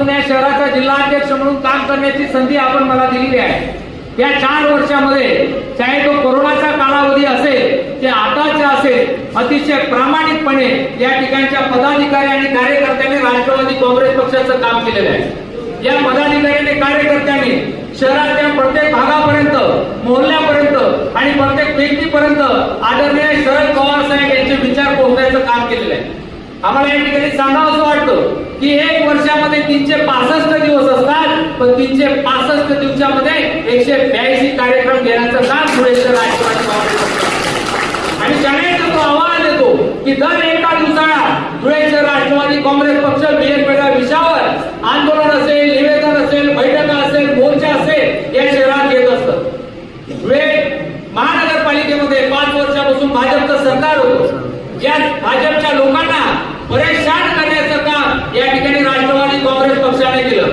पासून या शहराचा जिल्हाध्यक्ष म्हणून काम करण्याची संधी आपण मला दिलेली आहे. या चार वर्षामध्ये चाहे तो कोरोनाचा कालावधी असेल ते आताचे असेल अतिशय प्रामाणिकपणे या ठिकाणच्या पदाधिकारी आणि कार्यकर्त्यांनी राष्ट्रवादी काँग्रेस पक्षाचं काम केलेलं आहे. या पदाधिकाऱ्यांनी कार्यकर्त्यांनी शहराच्या प्रत्येक भागापर्यंत मोहल्ल्यापर्यंत आणि प्रत्येक व्यक्तीपर्यंत आदरणीय शरद पवार साहेब यांचे विचार पोहोचण्याचं काम केलेलं आहे. आम्हाला या ठिकाणी सांगावं असं वाटतं की एक वर्षामध्ये तीनशे पासष्ट दिवस असतात पण तीनशे पासष्ट दिवसामध्ये एकशे ब्याऐंशी कार्यक्रम घेण्याचं काम धुळेचं राष्ट्रवादी काँग्रेस आणि त्याने तो आवाज देतो की दर एका दिवसाला धुळेचे राष्ट्रवादी काँग्रेस पक्ष वेगवेगळ्या विषयावर आंदोलन असेल निवेदन असेल बैठका असेल मोर्चा असेल या शहरात येत असतं. धुळे महानगरपालिकेमध्ये पाच वर्षापासून भाजपचं सरकार होतं. या भाजपच्या लोकांना परेशान करण्याचं काम या ठिकाणी राष्ट्रवादी काँग्रेस पक्षाने केलं.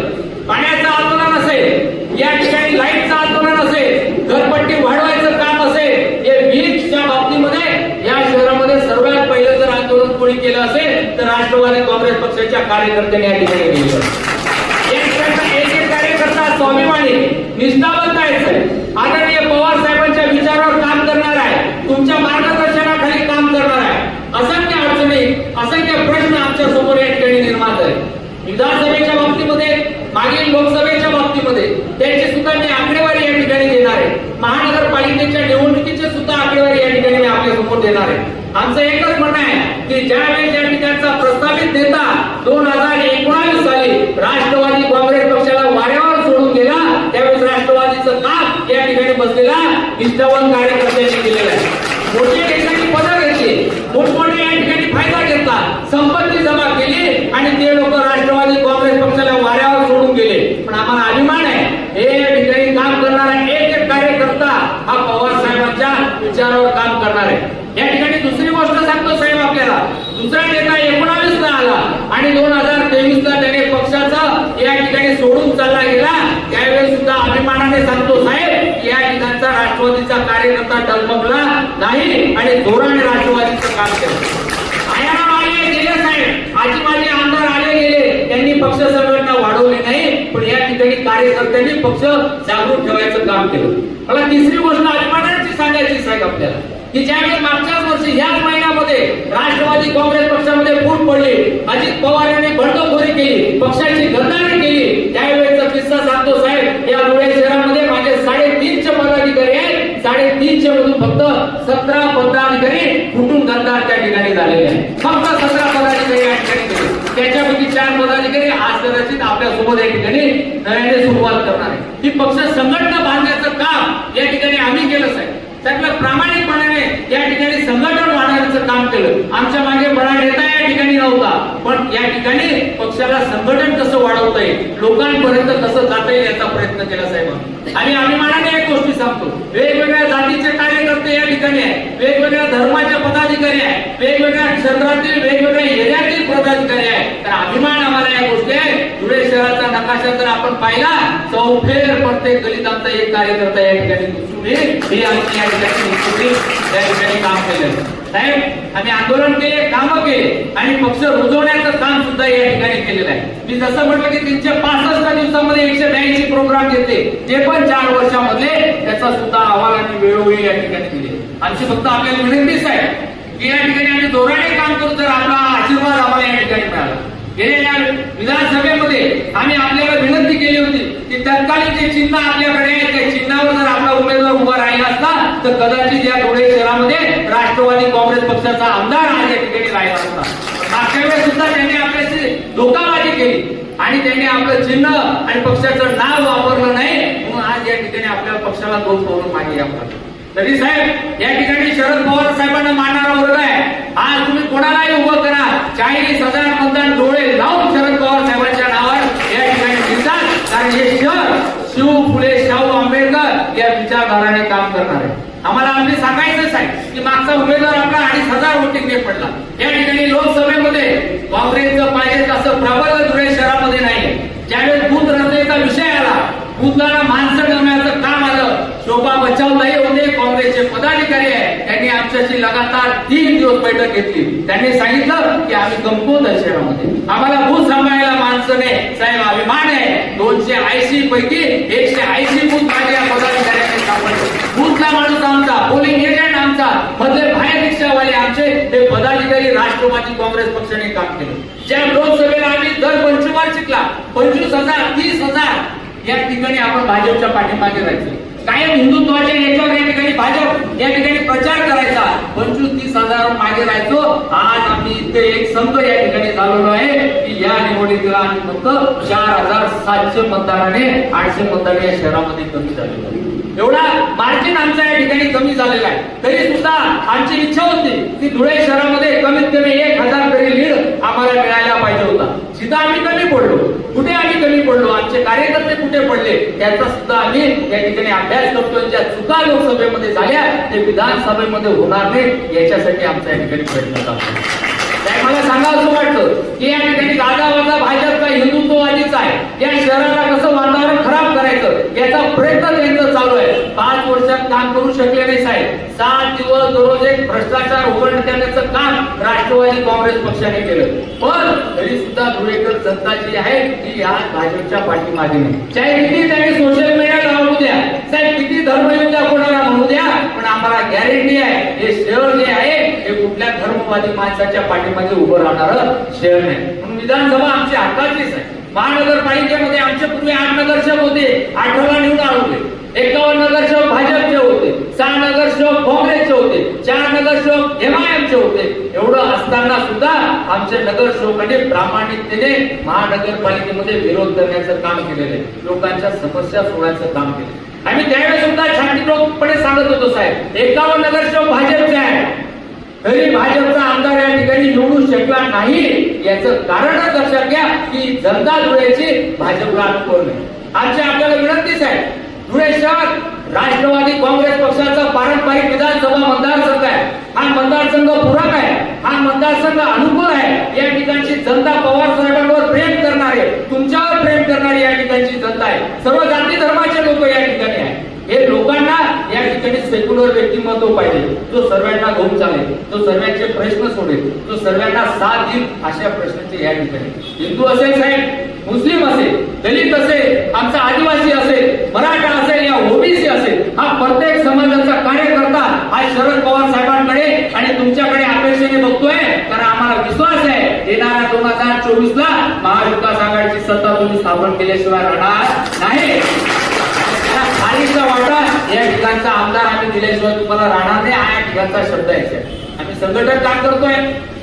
पाण्याचं आंदोलन असेल या ठिकाणी लाईटचं आंदोलन असेल घरपट्टी वाढवायचं काम असेल हे वीजच्या बाबतीमध्ये या शहरामध्ये सर्वात पहिलं जर आंदोलन कोणी केलं असेल तर राष्ट्रवादी काँग्रेस पक्षाच्या कार्यकर्त्यांनी या ठिकाणी केलं. एक एक कार्यकर्ता स्वाभिमानी निष्ठावंत आहे साहेब. आदरणीय पवार साहेबांच्या विचारावर काम करणार आहे तुमच्या मार्गदर्शनाखाली काम करणार आहे असंख्य अडचणी असंख्य प्रश्न आमच्यासमोर या ठिकाणी निर्माण झाले विधानसभेच्या बाबतीमध्ये मागील लोकसभेच्या बाबतीमध्ये त्याची सुद्धा मी आकडेवारी या ठिकाणी देणार आहे महानगरपालिकेच्या निवडणुकीचे सुद्धा आकडेवारी या ठिकाणी मी आपल्यासमोर देणार. आहे आमचं एकच म्हणणं आहे की ज्यावेळेस या ठिकाणचा प्रस्तावित नेता दोन हजार एकोणावीस साली राष्ट्रवादी काँग्रेस पक्षाला वाऱ्यावर सोडून गेला त्यावेळेस राष्ट्रवादीचं काम या ठिकाणी बसलेला निष्ठावान कार्यकर्त्यांनी केलं आहे मोठे ठिकाणी पदं घेतली मोठमोठे या ठिकाणी फायदा घेतला संपत्ती जमा केली आणि ते लोक राष्ट्रवादी काँग्रेस पक्षाला वाऱ्यावर सोडून गेले पण आम्हाला अभिमान आहे हे या ठिकाणी काम करणारा एक एक कार्यकर्ता हा पवार साहेबांच्या विचारावर काम करणार आहे या ठिकाणी दुसरी गोष्ट सांगतो साहेब आपल्याला दुसरा नेता एकोणावीस ला आला आणि दोन हजार तेवीस ला त्याने पक्षाचा या ठिकाणी सोडून चालला गेला त्यावेळेस सुद्धा अभिमानाने सांगतो साहेब की या ठिकाणचा राष्ट्रवादीचा कार्यकर्ता डगमगला नाही आणि धोरण राष्ट्रवादीचं काम केलं. आयाराम आले गेले साहेब. आजी माझे आमदार आले गेले. त्यांनी पक्ष संघटना वाढवली नाही पण या ठिकाणी कार्यकर्त्यांनी पक्ष जागृत ठेवायचं काम केलं. मला तिसरी गोष्ट अभिमानाची सांगायची साहेब आपल्याला. की ज्यावेळी मागच्याच वर्षी याच महिन्यामध्ये राष्ट्रवादी काँग्रेस पक्षामध्ये फूट पडली अजित पवार यांनी बंडखोरी केली पक्षाची गद्दारी केली त्यावेळी किस्सा सांगतो साहेब या धुळे शहरामध्ये माझे साडेतीनशे पदाधिकारी आहेत मधून फक्त सतरा पदाधिकारी फुटून गद्दार त्या ठिकाणी झालेले आहेत. फक्त सतरा पदाधिकारी या ठिकाणी त्याच्यापैकी चार पदाधिकारी आज कदाचित आपल्यासोबत या ठिकाणी नव्याने सुरुवात करणार आहे ही पक्ष संघटना बांधण्याचं काम या ठिकाणी आम्ही केलंच आहे त्यातलं प्रामाणिकपणाने या ठिकाणी संघटन वाढवण्याचं काम केलं. आमच्या मागे बडा नेता या ठिकाणी नव्हता पण या ठिकाणी पक्षाला संघटन कसं वाढवता येईल लोकांपर्यंत कसं जाता येईल याचा प्रयत्न केला साहेब. आणि अभिमानाने एक गोष्टी सांगतो. वेगवेगळ्या जातीचे कार्यकर्ते या ठिकाणी आहे वेगवेगळ्या धर्माचे पदाधिकारी आहे वेगवेगळ्या क्षेत्रातील वेगवेगळ्या एरियातील पदाधिकारी आहे तर अभिमान आम्हाला या गोष्टी आहे. धुळे शहराचा नकाशा जर आपण पाहिला. चौफेर प्रत्येक गलीत आमचा एक कार्यकर्ता या ठिकाणी दिसून हे आमची या ठिकाणी या ठिकाणी काम केलं. साहेब आम्ही आंदोलन केले कामं केले. आणि पक्ष रुजवण्याचं काम सुद्धा या ठिकाणी केलेलं आहे. मी जसं म्हटलं की तीनशे पासष्ट दिवसामध्ये एकशे ब्याऐंशी प्रोग्राम घेतले. ते पण चार वर्षामधले त्याचा सुद्धा अहवाल आणि वेळोवेळी या ठिकाणी दिले. आमची फक्त आपल्याला विनंतीच आहे. की या ठिकाणी आम्ही जोराने काम करू तर आपला आशीर्वाद आम्हाला या ठिकाणी मिळाला. गेलेल्या विधानसभेमध्ये आम्ही आपल्याला विनंती केली होती की तत्कालीन जे चिन्ह आपल्याकडे आहे त्या चिन्हावर जर आपला उमेदवार उभा राहिला असता तर कदाचित या धुळे शहरामध्ये राष्ट्रवादी काँग्रेस पक्षाचा आमदार आज या ठिकाणी राहिला असता. मागच्या वेळेस सुद्धा त्यांनी आपल्याशी धोकाबाजी केली आणि त्यांनी आपलं चिन्ह आणि पक्षाचं नाव वापरलं नाही म्हणून आज या ठिकाणी आपल्या पक्षाला दोन पावलं मागे आपण तरी साहेब या ठिकाणी शरद पवार साहेबांना मानणारा वर्ग आहे आज तुम्ही कोणालाही उभं करा चाळीस मतदान डोळे लावून शरद पवार साहेबांच्या नावावर या ठिकाणी दिसतात. कारण हे शहर शिव फुले शाहू आंबेडकर या विचारधाराने काम करणार आहे आम्हाला आम्ही सांगायचंच आहे की मागचा उमेदवार आपला अडीच हजार वोटिंगने पडला. या ठिकाणी लोकसभेमध्ये काँग्रेसचं पाहिजे तसं प्रबळ धुळे शहरामध्ये नाही. ज्यावेळेस बूथ रचनेचा विषय आला बूथला माणसं ठेवण्याचं काम आलं शोभा बचावलाही होते पदाधिकारी आहे त्यांनी आमच्याशी लगातार तीन दिवस बैठक घेतली. त्यांनी सांगितलं की आम्ही कमकुवत शहरामध्ये आम्हाला बूथ सांभाळायला माणसं नाही. साहेब अभिमान आहे. दोनशे ऐंशी पैकी एकशे ऐंशी बूथ माझ्या पदाधिकाऱ्यांनी सापडले. बूथला माणूस आमचा पोलिंग एजंट आमचा मधले बाहेर रिक्षावाले आमचे हे पदाधिकारी राष्ट्रवादी काँग्रेस पक्षाने काम केलं. ज्या लोकसभेला आम्ही दर पंचवार्षिकला पंचवीस हजार तीस हजार या ठिकाणी आपण भाजपच्या पाठीमागे राहायचं. कायम हिंदुत्वाच्या याच्यावर या ठिकाणी भाजप या ठिकाणी प्रचार करायचा. पंचवीस तीस हजार मागे राहायचो. आज आम्ही इथे एक संघ या ठिकाणी झालेलो आहे. की या निवडणुकीला आम्ही फक्त चार हजार सातशे मतदाराने आठशे मतदार या शहरामध्ये कमी झालेलो आहे एवढा मार्जिन आमचा या ठिकाणी कमी झालेला आहे. तरी सुद्धा आमची इच्छा होती की धुळे शहरामध्ये कमीत कमी एक हजार तरी लीड आम्हाला मिळायला जिथं आम्ही कमी पडलो कुठे आम्ही कमी पडलो आमचे कार्यकर्ते कुठे पडले त्याचा सुद्धा आम्ही या ठिकाणी अभ्यास करतोय. ज्या चुका लोकसभेमध्ये झाल्या ते विधानसभेमध्ये होणार नाही याच्यासाठी आमचा या ठिकाणी प्रयत्न चालतो. साहेब, मला सांगा असं वाटतं की या ठिकाणी दादा वाजा भाजपचा हिंदुत्ववादीच आहे. या शहराला कसं वातावरण खराब करायचं याचा प्रयत्न त्यांचं चालू आहे. पाच वर्षात काम करू शकले नाही साहेब. सात दिवस दररोज एक भ्रष्टाचार उघड करण्याचं काम राष्ट्रवादी काँग्रेस पक्षाने केलं. पण तरी सुद्धा धुळेकर जनता जी आहे ती या भाजपच्या पाठीमागे नाही. चाहे किती त्यांनी सोशल मीडिया लावू द्या. साहेब किती धर्मयुद्ध कोणाला म्हणू द्या. आम्हाला गॅरंटी आहे हे शहर जे आहे हे कुठल्या धर्मवादी माणसाच्या पाठीमागे उभं राहणार शहर नाही. म्हणून विधानसभा आमची हक्काचीच आहे. महानगरपालिकेमध्ये आमच्या पूर्वी आठ नगरसेवक होते आठवडा निवडून आले एकावन्न नगरसेवक भाजपचे होते सहा नगरसेवक काँग्रेसचे होते चार नगरसेवक एमआयएमचे होते. एवढं असताना सुद्धा आमच्या नगरसेवकांनी प्रामाणिकतेने महानगरपालिकेमध्ये विरोध करण्याचं काम केलेलं आहे. लोकांच्या समस्या सोडण्याचं काम केलेलं आहे. आम्ही त्यावेळेस सुद्धा शांतीपूर्वकपणे सांगत होतो साहेब. एकावन्न नगरसेवक भाजपचे आहे तरी भाजपचा आमदार या ठिकाणी निवडू शकला नाही याचं कारणच लक्षात घ्या की जनता धुळ्याची भाजपला कोण नाही आजची आपल्याला विनंतीच आहे धुळे शहर राष्ट्रवादी काँग्रेस पक्षाचा पारंपरिक विधानसभा मतदारसंघ आहे. हा मतदारसंघ पूरक आहे हा मतदारसंघ अनुकूल आहे या ठिकाणची जनता पवार साहेबांवर प्रेम करणारे तुमच्यावर प्रेम करणारी या ठिकाणची जनता आहे. सर्व जाती धर्माचे लोक या ठिकाणी आहे हे लोकांना या ठिकाणी सेक्युलर व्यक्तिमत्व पाहिजे. जो सर्वांना घेऊन चालेल जो सर्वांचे प्रश्न सोडेल जो सर्वांना साथ देईल अशा प्रश्नाचे या ठिकाणी. हिंदू असेल साहेब मुस्लिम असेल दलित असेल आमचा आदिवासी असेल मराठा असेल या ओबीसी असेल हा प्रत्येक समाजाचा कार्यकर्ता हा शरद पवार साहेबांकडे आणि तुमच्याकडे अपेक्षेने बघतोय कारण आम्हाला विश्वास आहे येणाऱ्या दोन हजार चोवीस ला महाविकास आघाडीची सत्ता केल्याशिवाय राहणार नाही. खालीचा वाटा या ठिकाणचा आमदार आम्ही दिल्याशिवाय तुम्हाला राहणार नाही हा या ठिकाणचा शब्द आहे. आम्ही संघटन काम करतोय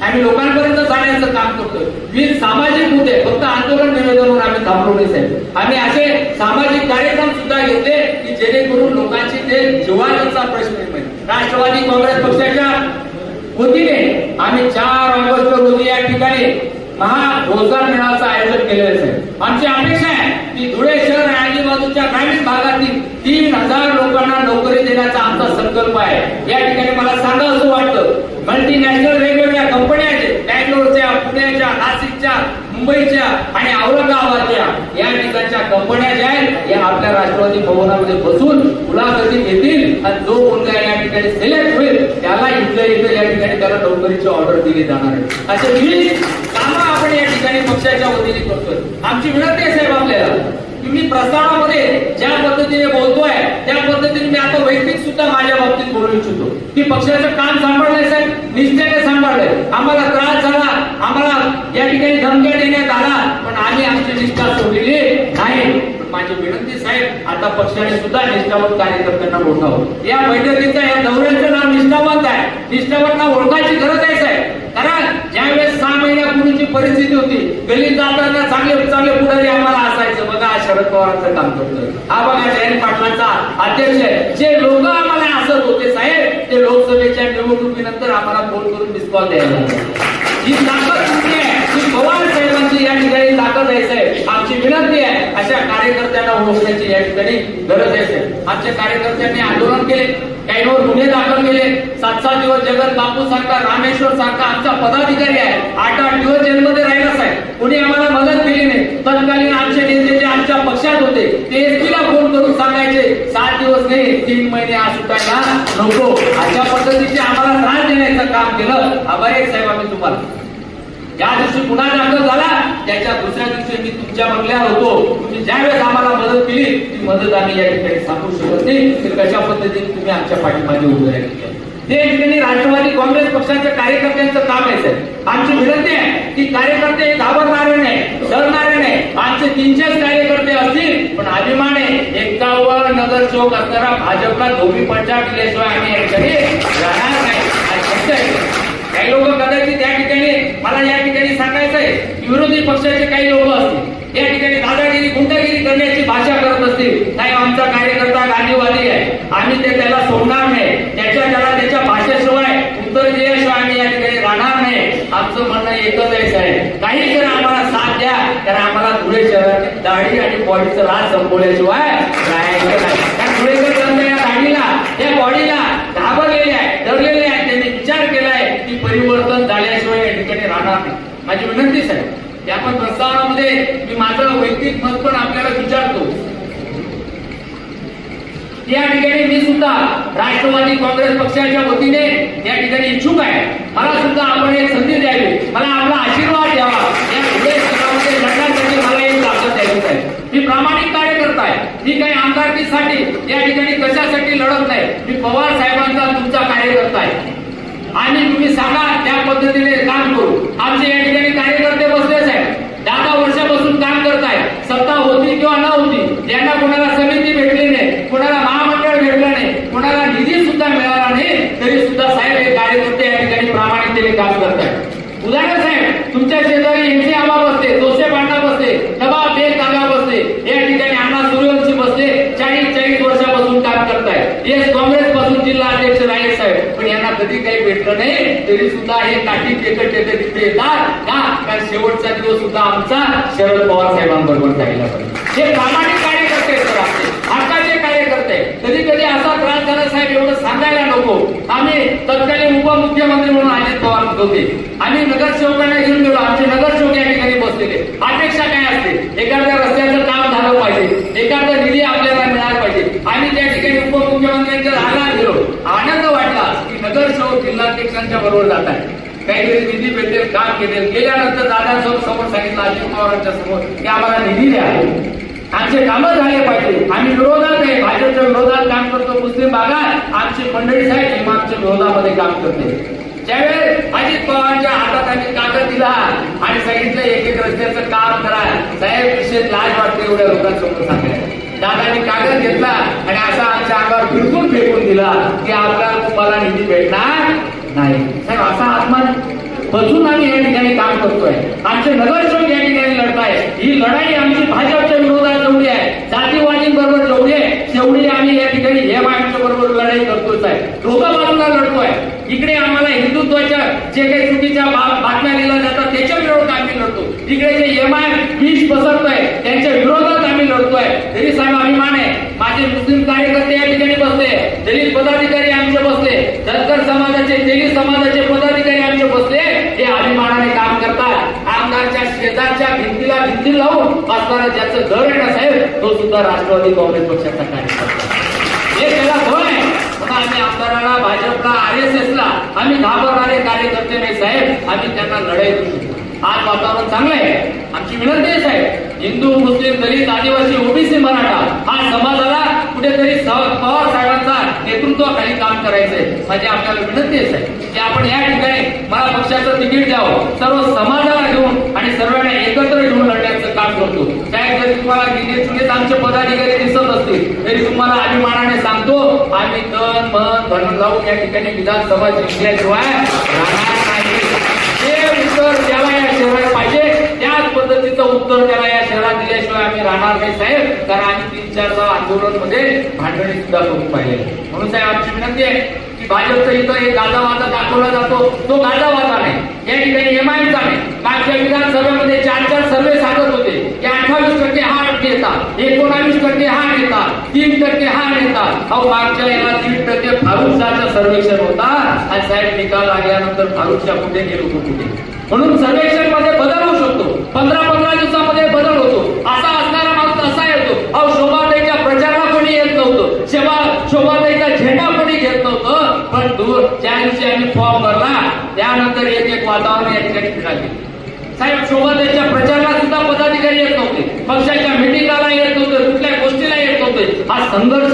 आम्ही लोकांपर्यंत जाण्याचं काम करतोय. मी सामाजिक मुद्दे फक्त आंदोलन निवेदनावर आम्ही थांबलो नाही साहेब. आम्ही असे सामाजिक कार्यक्रम सुद्धा घेतले की जेणेकरून लोकांची ते जीवाचा प्रश्न निर्माण राष्ट्रवादी काँग्रेस पक्षाच्या वतीने आम्ही चार महा रोजगार मेळाव्याचं आयोजन केलेलं आहे. आमची अपेक्षा आहे की धुळे शहर आणि आजूबाजूच्या ग्रामीण भागातील तीन हजार लोकांना नोकरी देण्याचा आमचा संकल्प आहे. या ठिकाणी मला सांगा असं वाटतं. मल्टीनॅशनल वेगवेगळ्या कंपन्या आहेत. बँगलोरच्या पुण्याच्या नाशिकच्या मुंबईच्या आणि औरंगाबादच्या या ठिकाणच्या कंपन्या ज्या आहेत या आपल्या राष्ट्रवादी भवनामध्ये बसून मुलाखती घेतील. आणि जो मुलगा या ठिकाणी सिलेक्ट होईल त्याला इथल्या इथं या ठिकाणी त्याला नोकरीची ऑर्डर दिली जाणार आहे. असे विविध कामं आपण या ठिकाणी पक्षाच्या वतीने करतोय. आमची विनंती आहे साहेब आपल्याला मी प्रस्तावामध्ये ज्या पद्धतीने बोलतोय त्या पद्धतीने मी आता वैयक्तिक सुद्धा माझ्या बाबतीत बोलू इच्छितो. की पक्षाचं काम सांभाळलंय साहेब निष्ठेने सांभाळलंय. आम्हाला त्रास झाला आम्हाला या ठिकाणी धमक्या देण्यात आला पण आम्ही आमची निष्ठा सोडलेली नाही. माझी विनंती साहेब आता पक्षाने सुद्धा निष्ठावंत कार्यकर्त्यांना ओळखावं या बैठकीचा या दौऱ्याचं नाव निष्ठावंत आहे. निष्ठावंतना ओळखायची गरज आहे साहेब. कारण ज्यावेळेस सहा महिन्यापूर्वीची परिस्थिती होती गलीत जाताना चांगले चांगले पुढारी आम्हाला असायचं. बघा शरद पवारांचं काम करतोय. हा बघा जयंत पाटलांचा अध्यक्ष आहे. जे लोक आम्हाला असत होते साहेब ते लोकसभेच्या निवडणुकीनंतर आम्हाला फोन करून मिस कॉल द्यायला लागले. ही ताकद कुठली आहे ही पवार साहेबांची या गरज आहे साहेब आमची विनंती आहे अशा कार्यकर्त्यांना ओळखण्याची या ठिकाणी गरज आहे साहेब आमच्या कार्यकर्त्यांनी आंदोलन केले काहींवर गुन्हे दाखल केले. सात सात दिवस जगत बापू सारखा रामेश्वर सारखा आमचा पदाधिकारी आहे. आठ आठ दिवस जेलमध्ये राहिला साहेब कुणी आम्हाला मदत केली नाही. तत्कालीन आमचे नेते जे आमच्या पक्षात होते. ते एसपीला फोन करून सांगायचे सात दिवस नाही तीन महिने आज सुटायला नको. अशा पद्धतीचे आम्हाला त्रास देण्याचं काम केलं. आभारी साहेब आम्ही तुम्हाला. ज्या दिवशी गुन्हा दाखल झाला त्याच्या दुसऱ्या दिवशी मी तुमच्या बंगल्यावर होतो. तुम्ही ज्यावेळेस आम्हाला मदत केली ती मदत आम्ही या ठिकाणी सांगू शकत नाही. तर कशा पद्धतीने तुम्ही आमच्या पाठीमागे उभे राहिले? ते ठिकाणी राष्ट्रवादी काँग्रेस पक्षाच्या कार्यकर्त्यांचं काम आहे साहेब. आमची विनंती आहे की कार्यकर्ते घाबरणारे नाही डरणारे नाही आमचे तीनशेच कार्यकर्ते असतील पण अभिमान आहे एकावन्न नगर चौक असणारा भाजपला धोबी पंचा केल्याशिवाय आम्ही या ठिकाणी राहणार नाही. काही लोक कदाचित त्या ठिकाणी मला या ठिकाणी सांगायचं आहे विरोधी पक्षाचे काही लोक असतील या ठिकाणी दादागिरी गुंडागिरी करण्याची भाषा करत असतील नाही आमचा कार्यकर्ता गांधीवादी आहे. आम्ही ते त्याला सोडणार नाही. त्याच्या त्याला त्याच्या भाषेशिवाय उत्तर दिल्याशिवाय आम्ही या ठिकाणी राहणार नाही. आमचं म्हणणं एकच आहे साहेब. काही जर आम्हाला साथ द्या तर आम्हाला धुळे शहरात दाढी आणि बॉडीचं राज संपवल्याशिवाय राहायचं नाही. कारण धुळेकर जनता या दाढीला या बॉडीला घाबरलेले आहे डरलेले आहे त्यांनी विचार केलाय की परिवर्तन झाल्याशिवाय या ठिकाणी राहणार नाही माझी विनंतीच आहे त्या पण प्रस्तावनामध्ये मी माझं वैयक्तिक मत पण आपल्याला विचारतो. या ठिकाणी मी सुद्धा राष्ट्रवादी काँग्रेस पक्षाच्या वतीने या ठिकाणी इच्छुक आहे. मला सुद्धा आपण एक संधी द्यावी. मला आपला आशीर्वाद द्यावा. या पुढे शहरामध्ये लढण्यासाठी मला एक ताकद द्यायची आहे मी प्रामाणिक कार्यकर्ता आहे. मी काही आमदारकीसाठी या ठिकाणी कशासाठी लढत नाही. मी पवार साहेबांचा तुमचा कार्यकर्ता आहे. आणि तुम्ही सांगा त्या पद्धतीने काम करू. आमचे या ठिकाणी कार्यकर्ते बसलेच आहेत दहा दहा वर्षापासून काम करताय सत्ता होती किंवा न होती यांना कोणाला समिती भेटली नाही कोणाला महामंडळ भेटलं नाही कोणाला निधी सुद्धा मिळाला नाही तरी सुद्धा साहेब हे कार्यकर्ते या ठिकाणी प्रामाणिकतेने काम करतायत. उदाहरण साहेब तुमच्या शेजारी एमसी आबा बसते जोसे पांडा बसते नवाब बेग काका बसते या ठिकाणी अण्णा सूर्यवंशी बसले चाळीस चाळीस वर्षापासून काम करतायत येस काँग्रेस पासून जिल्हा अध्यक्ष राहील साहेब पण यांना कधी काही भेटलं नाही तरी सुद्धा हे काठी टेकत टेकत तिथे येतात. का कारण शेवटचा दिवस सुद्धा आमचा शरद पवार साहेबांबरोबर जायला पाहिजे हे प्रामाणिक कार्यकर्ते आहेत सर आपले जे कार्यकर्ते कधी कधी असा त्रास झाला साहेब एवढं सांगायला नको. आम्ही तत्कालीन उपमुख्यमंत्री म्हणून अजित पवार होते. आम्ही नगरसेवकांना घेऊन गेलो आमचे नगरसेवक या ठिकाणी बसलेले. अपेक्षा काय असते? एखाद्या रस्त्याचं काम झालं पाहिजे एखादा निधी आपल्याला मिळाला पाहिजे. आम्ही त्या ठिकाणी उपमुख्यमंत्र्यांच्या राहणार गेलो आनंद वाटला की जिल्हाध्यक्षांच्या बरोबर जात आहे. काहीतरी निधी भेटेल काम केले. गेल्यानंतर दादा समोर सांगितलं अजित पवारांच्या समोर की आम्हाला निधी द्या. आमचे कामं झाले पाहिजे. आम्ही विरोधात आहे. भाजपच्या विरोधात काम करतो. मुस्लिम भागात आमची मंडळी साहेब इमामच्या विरोधामध्ये काम करते. ज्यावेळेस अजित पवारांच्या हातात आम्ही कागद दिला आणि सांगितलं एक एक रस्त्याचं काम करा. साहेब विशेष लाज वाटते एवढ्या लोकांसमोर सांगायला. दादानी कागद घेतला आणि असा आमच्या अंगावर बिलकुल फेकून दिला की आपला तुम्हाला निधी भेटणार नाही. साहेब असा आत्मान बसून आम्ही या ठिकाणी काम करतोय. आमचे नगरसेवक या ठिकाणी लढताय ही लढाई आमची भाजपच्या विरोधात जेवढी आहे. जातीवादींबरोबर जेवढी आहे. तेवढी आम्ही या ठिकाणी हे आयच्या बरोबर लढाई करतोच आहे दोघं बाजूला लढतोय. इकडे आम्हाला हिंदुत्वाच्या जे काही चुकीच्या बातम्या लिहिल्या जातात त्याच्या विरोधात आम्ही लढतो. इकडे जे एम आय वीज पसरतोय त्यांच्या विरोधात तरी साहेब अभिमान आहे माझे मुस्लिम कार्यकर्ते या ठिकाणी बसले. दलित पदाधिकारी आमचे बसले. धनकर समाजाचे दलित समाजाचे पदाधिकारी आमचे बसले. हे अभिमानाने काम करतात. आमदारच्या शेजारच्या भिंतीला भिंती लावून असणारा ज्याचं घर आहे ना साहेब तो सुद्धा राष्ट्रवादी काँग्रेस पक्षाचा कार्यकर्ता. हे त्याला भय आहे. म्हणून आम्ही आमदाराला भाजपला आर एस एस ला आम्ही घाबरणारे कार्यकर्ते नाही साहेब. आम्ही त्यांना लढाई देऊ आज वातावरण चांगलं आहे. आमची विनंती आहे साहेब. हिंदू मुस्लिम दलित आदिवासी ओबीसी मराठा हा समाजाला कुठेतरी पवार साहेबांचा नेतृत्वाखाली काम करायचंय. माझी आपल्याला विनंती आहे की आपण या ठिकाणी मला पक्षाचं तिकीट द्यावं. सर्व समाजाला घेऊन आणि सर्वांना एकत्र घेऊन लढण्याचं काम करतो. साहेब जरी तुम्हाला गेले चुकीत आमचे पदाधिकारी दिसत असतील तरी तुम्हाला अभिमानाने सांगतो आम्ही तन मन धन लावून या ठिकाणी विधानसभा जिंकल्याशिवाय राहणार नाही. ते उत्तर त्याला या शहरात पाहिजे. याच पद्धतीचं उत्तर त्याला या शहरात दिल्याशिवाय आम्ही राहणार नाही साहेब. कारण आम्ही तीन चार वेळा आंदोलनमध्ये भांडणी सुद्धा करून पाहिले म्हणून साहेब आमची विनंती आहे की भाजपचं इथं एक गाजावाजा दाखवला जातो. तो गाजावाजा नाही. या ठिकाणी एमआयचा नाही. मागच्या विधानसभेमध्ये चार चार सर्वे सांगत होते की अठ्ठावीस टक्के हा नेता एकोणावीस टक्के हा नेता तीन टक्के हा नेता अहो मागच्या याला तीन टक्के फारुख सर्वेक्षण होता. आणि साहेब निकाल लागल्यानंतर फारुख कुठे गेलो कुठे? म्हणून सर्वेक्षणमध्ये बदल पंधरा पंधरा दिवसामध्ये बदल होतो. असा असणारा माणूस असा येतो. अहो शोभाताईच्या प्रचाराला कोणी येत नव्हतं. शेवा शोभाताईचा झेंडा कोणी घेत नव्हतं. पण दूर ज्या दिवशी आम्ही फॉर्म भरला त्यानंतर एक एक वातावरण या ठिकाणी फिरायचे साहेब शोभाताईच्या प्रचाराला सुद्धा पदाधिकारी येत नव्हते. पक्षाच्या मिटिंगाला येत नव्हते. कुठल्या गोष्टीला येत नव्हते. हा संघर्ष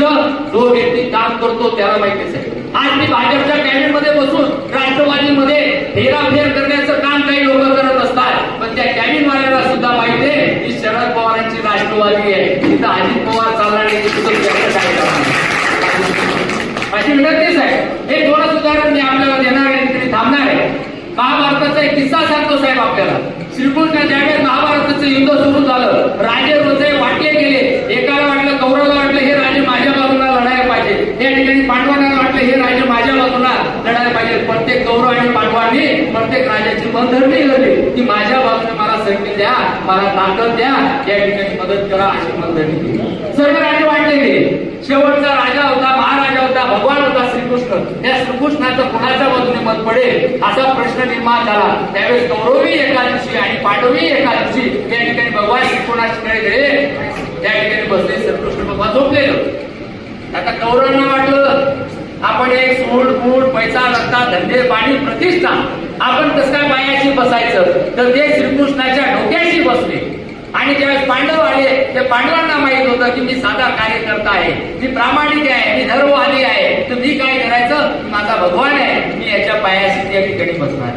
जो व्यक्ती काम करतो त्याला माहितीच आहे आज मी भाजपच्या कॅबिनेटमध्ये बसून राष्ट्रवादीमध्ये हेराफेर करण्याचा काम काही लोक करत असतात पण त्या कॅबिन सुद्धा माहिती आहे. की शरद पवारांची राष्ट्रवादी आहे. तिथं अजित पवार चालणार नाही माझी विनंतीच आहे हे थोडं उदाहरण मी आपल्याला देणार आहे तिकडे थांबणार आहे. महाभारताचा एक किस्सा सांगतो साहेब आपल्याला. श्रीकृष्ण ज्यावेळेस महाभारताचं युद्ध सुरू झालं राजे हृदय वाटले गेले. एकाला वाटलं कौरवला वाटलं हे राजे माझ्या बाजूला लढायला पाहिजे. या ठिकाणी पांडवांना वाटलं हे राजे माझ्या बाजूला लढायला पाहिजे. प्रत्येक कौरव आणि पांडवांनी प्रत्येक राजाची मनधरणी करली की माझ्या बाजूने द्या मला ताकद द्या या ठिकाणी मदत करा अशी मनधरणी केली वाटले शेवटचा राजा होता महाराजा होता भगवान होता श्रीकृष्ण. या श्रीकृष्णाचं कुणाच्या बाजूने मत पडेल? असा प्रश्न निर्माण झाला. त्यावेळेस कौरवी एकादशी आणि पांडवी एकादशी या ठिकाणी भगवान श्रीकृष्णाकडे गेले त्या ठिकाणी बसले श्रीकृष्ण भगवान झोपलेलं. आता कौरवांना वाटलं आपण एक सोड मूड पैसा रस्ता धंदे पाणी प्रतिष्ठा आपण कसं काय पायाशी बसायचं? तर ते श्रीकृष्णाच्या डोक्याशी बसले. आणि ज्यावेळेस पांडव आले ते पांडवांना माहीत होतं की मी साधा कार्यकर्ता आहे. मी प्रामाणिक आहे मी धर्मवादी आहे. तर मी काय करायचं? माझा भगवान आहे. मी याच्या पायाशी त्या ठिकाणी बसणार.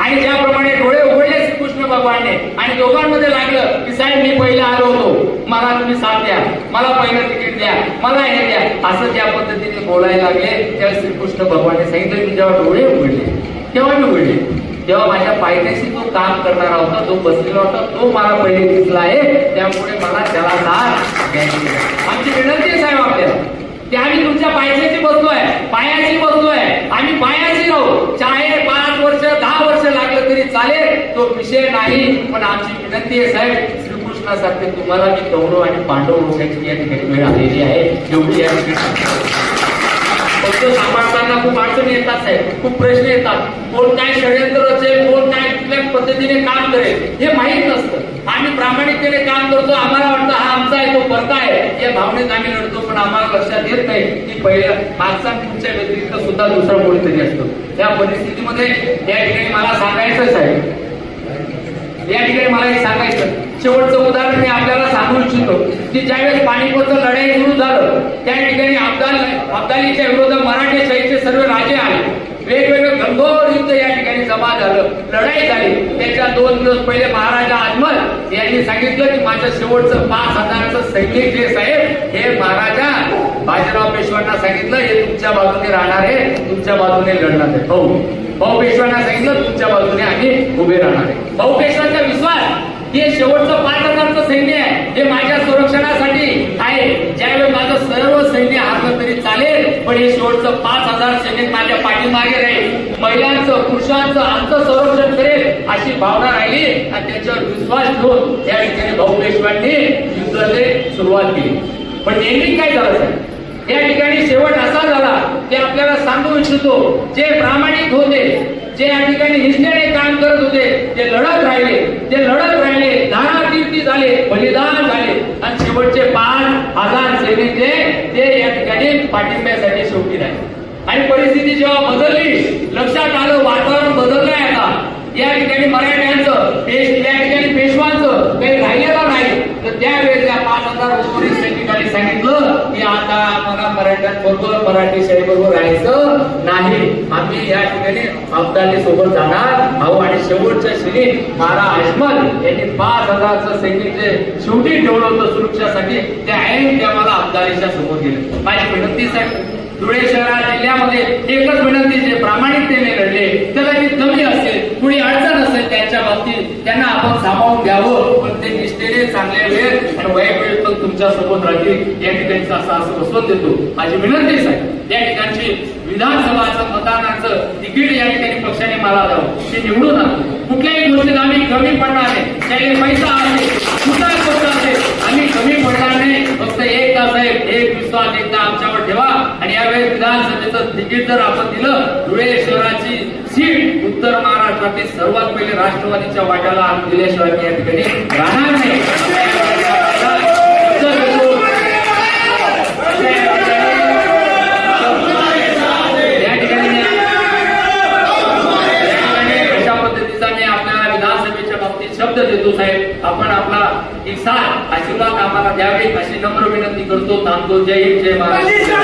आणि ज्याप्रमाणे डोळे उघडले श्रीकृष्ण भगवानने आणि दोघांमध्ये लागलं की साहेब मी पहिले आलो होतो. मला तुम्ही साथ द्या. मला पहिलं तिकीट द्या. मला हे द्या. असं ज्या पद्धतीने बोलायला लागले त्यावेळेस श्रीकृष्ण भगवानने सांगितलं की जेव्हा डोळे उघडले तेव्हा मी बोलले तेव्हा माझ्या पायथ्याशी जो काम करणारा होता जो बसलेला होता तो मला पहिले दिसला आहे त्यामुळे मला त्याला साथ द्यायची आमची विनंती आहे साहेब आपल्याला ते आम्ही तुमच्या पायथ्याशी बसलोय पायाशी बसलोय आम्ही पायाशी राहू. चाहे पाच वर्ष दहा वर्ष लागलं तरी चालेल तो विषय नाही. पण आमची विनंती आहे साहेब श्रीकृष्णासारखे तुम्हाला मी कौरव आणि पांडव होण्याची या ठिकाणी वेळ आलेली आहे. एवढी या ठिकाणी फक्त सांभाळताना खूप अडचणी येतात साहेब खूप प्रश्न येतात. कोण काय षडयंत्र असेल कोण काय कुठल्या पद्धतीने काम करेल हे माहीत नसतं. आम्ही प्रामाणिकतेने काम करतो आम्हाला वाटतं हा आमचा आहे तो परता आहे. या भावनेत आम्ही लढतो पण आम्हाला लक्षात येत नाही की पहिल्या मागचा तुमच्या व्यतिरिक्त सुद्धा दुसरा कोणीतरी असतो. त्या परिस्थितीमध्ये या ठिकाणी मला सांगायचंच आहे या ठिकाणी मला एक सांगायचं शेवटचं उदाहरण मी आपल्याला सांगू इच्छितो की ज्यावेळेस पाणीपतचं लढाई सुरू झालं त्या ठिकाणी अफगाण अब्दालीच्या विरोधात मराठेशाहीचे सर्व राजे आले. वेगवेगळे घनघोर युद्ध या ठिकाणी जमा झालं. लढाई झाली. त्याच्या दोन दिवस पहिले महाराजा अजमल यांनी सांगितलं की माझ्या शेवटचं पाच हजारचं सैनिक जे साहेब हे महाराजा बाजीराव पेशवांना सांगितलं हे तुमच्या बाजूने राहणार आहे तुमच्या बाजूने लढणार आहे. भाऊ भाऊ पेशवांना सांगितलं तुमच्या बाजूने आम्ही उभे राहणार आहे. भाऊ पेशवांचा विश्वास हे शेवटचं पाच हजारचं सैन्य आहे हे माझ्या संरक्षणासाठी आहे ज्यावेळी माझं सर्व सैन्य हरलं तरी चालेल पण हे शेवटचं पाच हजार सैनिक माझ्या पाठीमागे राहील. महिलांचं पुरुषांचं आमचं संरक्षण करेल अशी भावना राहिली आणि त्याच्यावर विश्वास ठेवून या ठिकाणी भाऊ पेशवांनी युद्धाची सुरुवात केली. पण नेहमी काय झालं? या ठिकाणी शेवट असा झाला की आपल्याला सांगू इच्छितो जे प्रामाणिक होते जे या ठिकाणी निष्ठेने काम करत होते ते लढत राहिले. ते लढत राहिले दानाकीर्ती झाले बलिदान झाले. आणि शेवटचे पाच सेनेचे ते या ठिकाणी पाठिंब्यासाठी शेवटी राहिले. आणि परिस्थिती जेव्हा बदलली लक्षात आलं वातावरण बदललंय आता. या ठिकाणी मराठ्यांचं पेश या ठिकाणी पेशवांचं काही राहिलेलं नाही. तर त्यावेळेस त्या पाच हजार सैनिकांनी सांगितलं की आता आम्हाला मराठ्यांबरोबर मराठी शाळेबरोबर राहायचं नाही. आम्ही या ठिकाणी अब्दाली सोबत जाणार भाऊ आणि शेवटच्या श्री मारा अजमल यांनी पाच हजारचं सैनिक शेवटी ठेवलं होतं सुरक्षासाठी. त्या ऐन त्या मला अब्दालीच्या समोर गेले. माझी विनंती साहेब. धुळे शहरा जिल्ह्यामध्ये एकच विनंती जे प्रामाणिकतेने लढले त्याला जी कमी असेल कुणी अडचण असेल त्यांच्या बाबतीत त्यांना आपण सामावून घ्यावं. पण ते निष्ठेने चांगले वेळ आणि वाईट वेळ पण तुमच्यासोबत राहतील या ठिकाणी असं असं देतो. माझी विनंती साहेब या ठिकाणची विधानसभाचं मतदानाचं तिकीट या ठिकाणी पक्षाने मला द्यावं. ते निवडून आलं कुठल्याही गोष्टीत आम्ही कमी पडणार नाही. त्याने पैसा आहे कुठलाही गोष्ट असेल आम्ही कमी पडणार नाही. फक्त एक तास एक विश्वास एकदा आमच्यावर आणि यावेळी विधानसभेचं तिकीट जर आपण दिलं धुळे शहराची सीट उत्तर महाराष्ट्रातील सर्वात पहिले राष्ट्रवादीच्या वाट्याला आम्ही दिल्याशिवाय या ठिकाणी राहणार नाही शब्द देतो साहेब. आपण आपला पद्धतीचा साथ आशीर्वाद आम्हाला द्यावे अशी नम्र विनंती करतो. थांबतो जय हिंद जय महाराष्ट्र.